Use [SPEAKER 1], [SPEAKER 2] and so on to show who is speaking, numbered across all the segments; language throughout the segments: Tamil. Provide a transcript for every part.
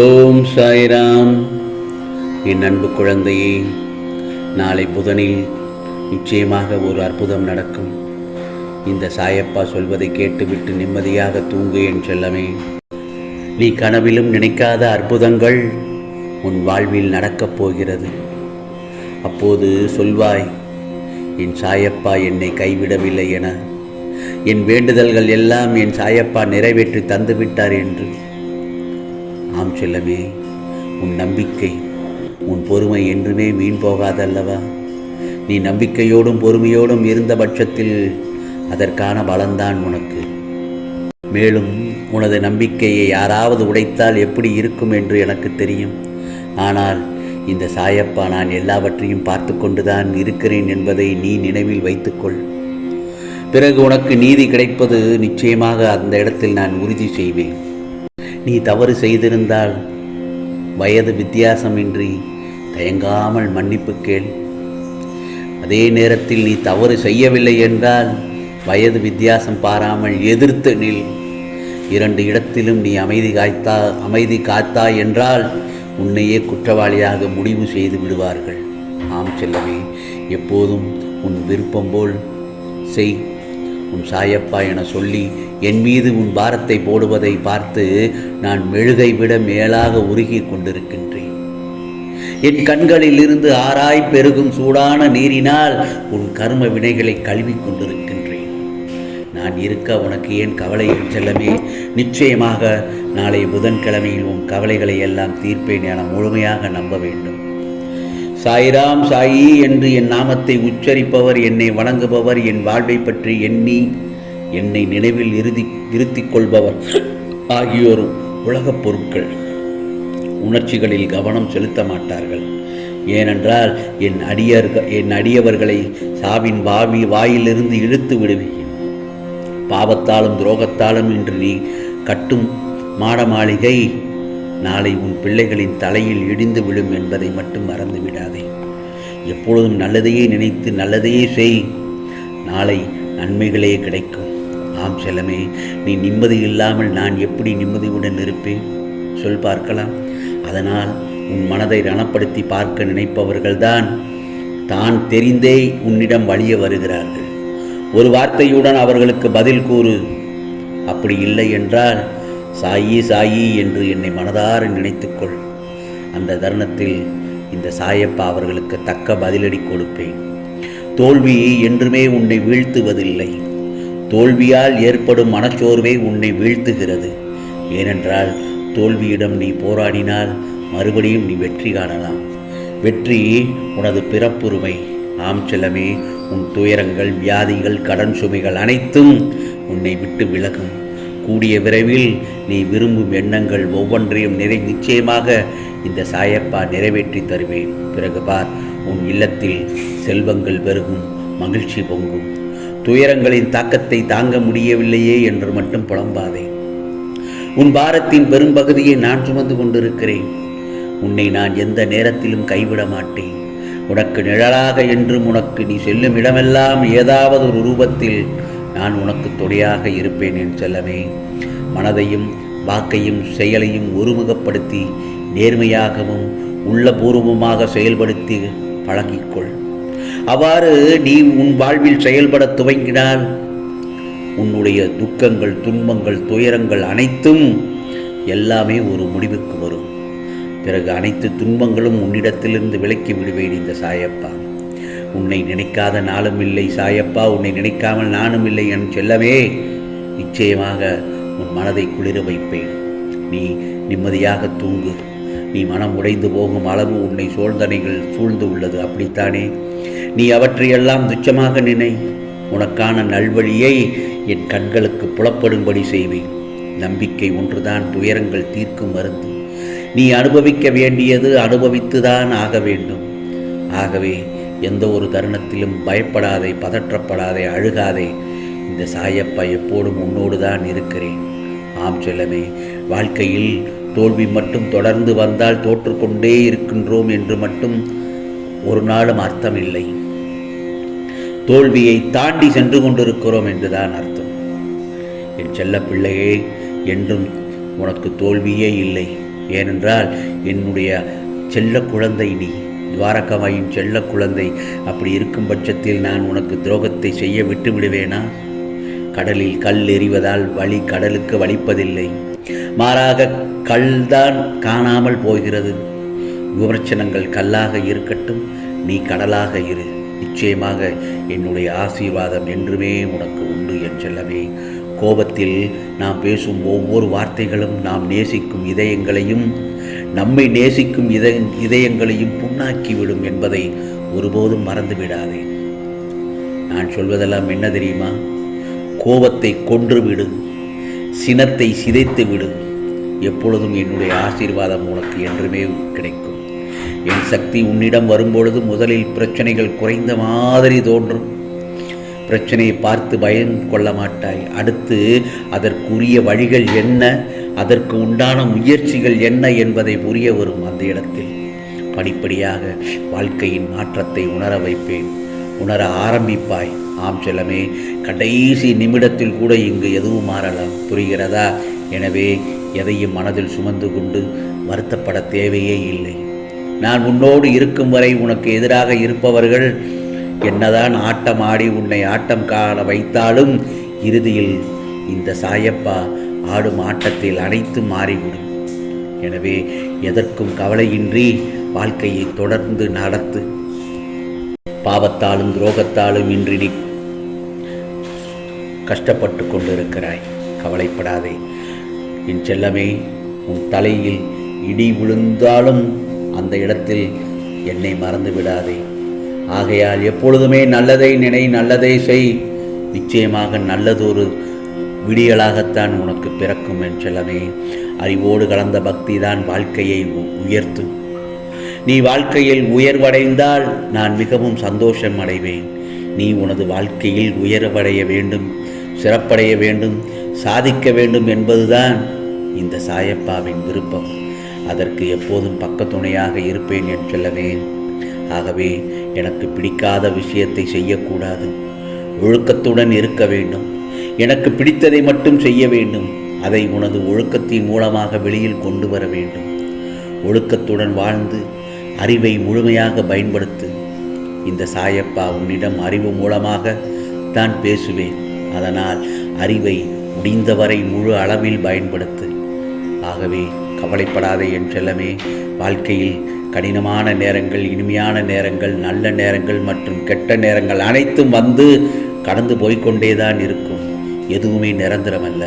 [SPEAKER 1] ஓம் சாய்ராம். என் அன்பு குழந்தையே நாளை புதனில் நிச்சயமாக ஒரு அற்புதம் நடக்கும். இந்த சாயப்பா சொல்வதை கேட்டுவிட்டு நிம்மதியாக தூங்கு என் செல்லமே. நீ கனவிலும் நினைக்காத அற்புதங்கள் உன் வாழ்வில் நடக்கப் போகிறது. அப்போது சொல்வாய் என் சாயப்பா என்னை கைவிடவில்லை என. என் வேண்டுதல்கள் எல்லாம் என் சாயப்பா நிறைவேற்றி தந்துவிட்டார் என்று. ஆம் செல்லமே உன் நம்பிக்கை உன் பொறுமை என்றுமே வீண் போகாதல்லவா? நீ நம்பிக்கையோடும் பொறுமையோடும் இருந்த பட்சத்தில் அதற்கான பலன்தான் உனக்கு. மேலும் உனது நம்பிக்கையை யாராவது உடைத்தால் எப்படி இருக்கும் என்று எனக்கு தெரியும். ஆனால் இந்த சாயப்பா நான் எல்லாவற்றையும் பார்த்து கொண்டுதான் இருக்கிறேன் என்பதை நீ நினைவில் வைத்துக்கொள். பிறகு உனக்கு நீதி கிடைப்பது நிச்சயமாக அந்த இடத்தில் நான் உறுதி செய்வேன். நீ தவறு செய்திருந்தால் வயது வித்தியாசமின்றி தயங்காமல் மன்னிப்பு கேள். அதே நேரத்தில் நீ தவறு செய்யவில்லை என்றால் வயது வித்தியாசம் பாராமல் எதிர்த்து நில். இரண்டு இடத்திலும் நீ அமைதி காய்த்தா அமைதி காத்தாய் என்றால் உன்னையே குற்றவாளியாக முடிவு செய்து விடுவார்கள். ஆம் செல்லவே எப்போதும் உன் விருப்பம் போல் செய். உன் சாயப்பா என சொல்லி என் மீது உன் பாரத்தை போடுவதை பார்த்து நான் மெழுகை விட மேலாக உருகி கொண்டிருக்கின்றேன். என் கண்களில் இருந்து ஆராய் பெருகும் சூடான நீரினால் உன் கர்ம வினைகளை கழுவிக் கொண்டிருக்கின்றேன். நான் இருக்க உனக்கு ஏன் கவலை செல்லமே? நிச்சயமாக நாளை புதன்கிழமையில் உன் கவலைகளை எல்லாம் தீர்ப்பேன் என முழுமையாக நம்ப வேண்டும். சாய்ராம் சாயி என்று என் நாமத்தை உச்சரிப்பவர் என்னை வணங்குபவர் என் வாழ்வை பற்றி எண்ணி என்னை நினைவில் இறுதி இருத்திக் கொள்பவர் ஆகியோரும் உலகப் பொருட்கள். உணர்ச்சிகளில் கவனம் செலுத்த மாட்டார்கள். ஏனென்றால் என் அடியர்கள் என் அடியவர்களை சாவின் வாவி வாயிலிருந்து இழுத்து விடுவேன். பாவத்தாலும் துரோகத்தாலும் இன்று நீ கட்டும் மாட மாளிகை நாளை உன் பிள்ளைகளின் தலையில் இடிந்து விழும் என்பதை மட்டும் மறந்து விடாதே எப்பொழுதும் நல்லதையே நினைத்து நல்லதையே செய். நாளை நன்மைகளே கிடைக்கும். ஆம் செல்லமே நீ நிம்மதி இல்லாமல் நான் எப்படி நிம்மதியுடன் இருப்பேன்? சொல் பார்க்கலாம். அதனால் உன் மனதை ரணப்படுத்தி பார்க்க நினைப்பவர்கள்தான் தான் தெரிந்தே உன்னிடம் வழிய வருகிறார்கள். ஒரு வார்த்தையுடன் அவர்களுக்கு பதில் கூறு. அப்படி இல்லை என்றால் சாயி சாயி என்று என்னை மனதார நினைத்துக்கொள். அந்த தருணத்தில் இந்த சாயப்பா அவர்களுக்கு தக்க பதிலடி கொடுப்பேன். தோல்வி என்றுமே உன்னை வீழ்த்துவதில்லை. தோல்வியால் ஏற்படும் மனச்சோர்வே உன்னை வீழ்த்துகிறது. ஏனென்றால் தோல்வியிடம் நீ போராடினால் மறுபடியும் நீ வெற்றி காணலாம். வெற்றி உனது பிறப்புரிமை. ஆம் செல்லமே உன் துயரங்கள் வியாதிகள் கடன் சுமைகள் அனைத்தும் உன்னை விட்டு விலகும். கூடிய விரைவில் நீ விரும்பும் எண்ணங்கள் ஒவ்வொன்றையும் நிறை நிச்சயமாக இந்த சாயப்பா நிறைவேற்றி தருவேன். பிறகு பார் உன் இல்லத்தில் செல்வங்கள் பெருகும் மகிழ்ச்சி பொங்கும். துயரங்களின் தாக்கத்தை தாங்க முடியவில்லையே என்று மட்டும் புலம்பாதே. உன் பாரத்தின் பெரும்பகுதியை நான் சுமந்து கொண்டிருக்கிறேன். உன்னை நான் எந்த நேரத்திலும் கைவிட மாட்டேன். உனக்கு நிழலாக என்றும் உனக்கு நீ செல்லும் இடமெல்லாம் ஏதாவது ஒரு ரூபத்தில் நான் உனக்கு துணையாக இருப்பேன் என் செல்லமே. மனதையும் வாக்கையும் செயலையும் ஒருமுகப்படுத்தி நேர்மையாகவும் உள்ளபூர்வமாக செயல்படுத்தி பழகிக்கொள். அவ்வாறு நீ உன் வாழ்வில் செயல்பட துவங்கினால் உன்னுடைய துக்கங்கள் துன்பங்கள் துயரங்கள் அனைத்தும் எல்லாமே ஒரு முடிவுக்கு வரும். பிறகு அனைத்து துன்பங்களும் உன்னிடத்திலிருந்து விலக்கி விடுவேன் இந்த சாயப்பா. உன்னை நினைக்காத நாளும் இல்லை சாயப்பா உன்னை நினைக்காமல் நானும் இல்லை என் செல்லவே நிச்சயமாக உன் மனதை குளிர வைப்பேன். நீ நிம்மதியாக தூங்கு. நீ மனம் உடைந்து போகும் அளவு உன்னை சோழ்ந்தனைகள் சூழ்ந்து உள்ளது. அப்படித்தானே? நீ அவற்றையெல்லாம் துச்சமாக நினை. உனக்கான நல்வழியை என் கண்களுக்கு புலப்படும்படி செய்வேன் நம்பிக்கை ஒன்றுதான் துயரங்கள் தீர்க்கும் மருந்து. நீ அனுபவிக்க வேண்டியது அனுபவித்துதான் ஆக வேண்டும். ஆகவே எந்த ஒரு தருணத்திலும் பயப்படாதே பதற்றப்படாதே அழுகாதே. இந்த சாயப்பா எப்போதும் உன்னோடு தான் இருக்கிறேன். ஆம் செல்லமே வாழ்க்கையில் தோல்வி மட்டும் தொடர்ந்து வந்தால் தோற்றுக்கொண்டே இருக்கின்றோம் என்று மட்டும் ஒரு நாளும் அர்த்தமில்லை. தோல்வியை தாண்டி சென்று கொண்டிருக்கிறோம் என்றுதான் அர்த்தம். என் செல்ல பிள்ளையே என்றும் உனக்கு தோல்வியே இல்லை. ஏனென்றால் என்னுடைய செல்ல குழந்தை நீ. துவாரகமாயின் செல்ல குழந்தை அப்படி இருக்கும் பட்சத்தில் நான் உனக்கு துரோகத்தை செய்ய விட்டு விடுவேனா? கடலில் கல் எறிவதால் வழி கடலுக்கு வலிப்பதில்லை. மாறாக கல்தான் காணாமல் போகிறது. விமர்சனங்கள் கல்லாக இருக்கட்டும் நீ கடலாக இரு. நிச்சயமாக என்னுடைய ஆசீர்வாதம் என்றுமே உனக்கு உண்டு என் செல்லவே கோபத்தில் நாம் பேசும் ஒவ்வொரு வார்த்தைகளும் நாம் நேசிக்கும் இதயங்களையும் நம்மை நேசிக்கும் இத இதயங்களையும் புண்ணாக்கிவிடும் என்பதை ஒருபோதும் மறந்துவிடாதே. நான் சொல்வதெல்லாம் என்ன தெரியுமா? கோபத்தை கொன்றுவிடு சினத்தை சிதைத்து விடு எப்பொழுதும் என்னுடைய ஆசீர்வாதம் உனக்கு என்றுமே கிடைக்கும். என் சக்தி உன்னிடம் வரும்பொழுது முதலில் பிரச்சனைகள் குறைந்த மாதிரி தோன்றும். பிரச்சனையை பார்த்து பயம் கொள்ள மாட்டாய். அடுத்து அதற்குரிய வழிகள் என்ன? அதற்கு உண்டான முயற்சிகள் என்ன என்பதை புரிய வரும் அந்த இடத்தில். படிப்படியாக வாழ்க்கையின் மாற்றத்தை உணர வைப்பேன். உணர ஆரம்பிப்பாய். ஆம் செல்லமே கடைசி நிமிடத்தில் கூட இங்கு எதுவும் மாறலாம். புரிகிறதா? எனவே எதையும் மனதில் சுமந்து கொண்டு வருத்தப்பட தேவையே இல்லை. நான் உன்னோடு இருக்கும் வரை உனக்கு எதிராக இருப்பவர்கள் என்னதான் ஆட்டம் ஆடி உன்னை ஆட்டம் காண வைத்தாலும் இறுதியில் இந்த சாயப்பா ஆடும் ஆட்டத்தில் அனைத்தும் மாறிவிடும். எனவே எதற்கும் கவலையின்றி வாழ்க்கையை தொடர்ந்து நடத்து. பாவத்தாலும் துரோகத்தாலும் இன்றி நீ கஷ்டப்பட்டு கொண்டிருக்கிறாய். கவலைப்படாதே. என் செல்லமே உன் தலையில் இடி விழுந்தாலும் அந்த இடத்தில் என்னை மறந்து விடாதே ஆகையால் எப்பொழுதுமே நல்லதை நினை நல்லதை செய். நிச்சயமாக நல்லதொரு விடியலாகத்தான் உனக்கு பிறக்கும் என் செல்லமே. அறிவோடு கலந்த பக்தி தான் வாழ்க்கையை உ- உயர்த்தும். நீ வாழ்க்கையில் உயர்வடைந்தால் நான் மிகவும் சந்தோஷம் அடைவேன். நீ உனது வாழ்க்கையில் உயர்வடைய வேண்டும் சிறப்படைய வேண்டும் சாதிக்க வேண்டும் என்பதுதான் இந்த சாயப்பாவின் விருப்பம். அதற்கு எப்போதும் பக்கத்துணையாக இருப்பேன் என்று செல்லவே ஆகவே எனக்கு பிடிக்காத விஷயத்தை செய்யக்கூடாது. ஒழுக்கத்துடன் இருக்க வேண்டும். எனக்கு பிடித்ததை மட்டும் செய்ய வேண்டும். அதை உனது ஒழுக்கத்தின் மூலமாக வெளியில் கொண்டு வர வேண்டும். ஒழுக்கத்துடன் வாழ்ந்து அறிவை முழுமையாக பயன்படுத்து. இந்த சாயப்பா உன்னிடம் அறிவு மூலமாக தான் பேசுவேன். அதனால் அறிவை முடிந்தவரை முழு அளவில் பயன்படுத்து. ஆகவே கவலைப்படாதே என் செல்லமே. வாழ்க்கையில் கடினமான நேரங்கள் இனிமையான நேரங்கள் நல்ல நேரங்கள் மற்றும் கெட்ட நேரங்கள் அனைத்தும் வந்து கடந்து போய்க்கொண்டேதான் இருக்கும். எதுவுமே நிரந்தரமல்ல.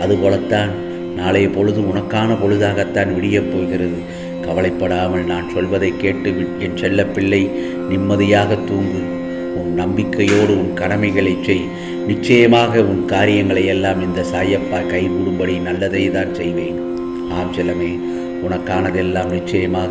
[SPEAKER 1] அதுபோலத்தான் நாளைய பொழுது உனக்கான பொழுதாகத்தான் விடியப் போகிறது. கவலைப்படாமல் நான் சொல்வதை கேட்டு என் செல்ல பிள்ளை நிம்மதியாக தூங்கு. உன் நம்பிக்கையோடு உன் கடமைகளை செய். நிச்சயமாக உன் காரியங்களை எல்லாம் இந்த சாயப்பா கைகூடும்படி நல்லதை தான் செய்வேன். ஆம் செல்லமே உனக்கானதெல்லாம் நிச்சயமாக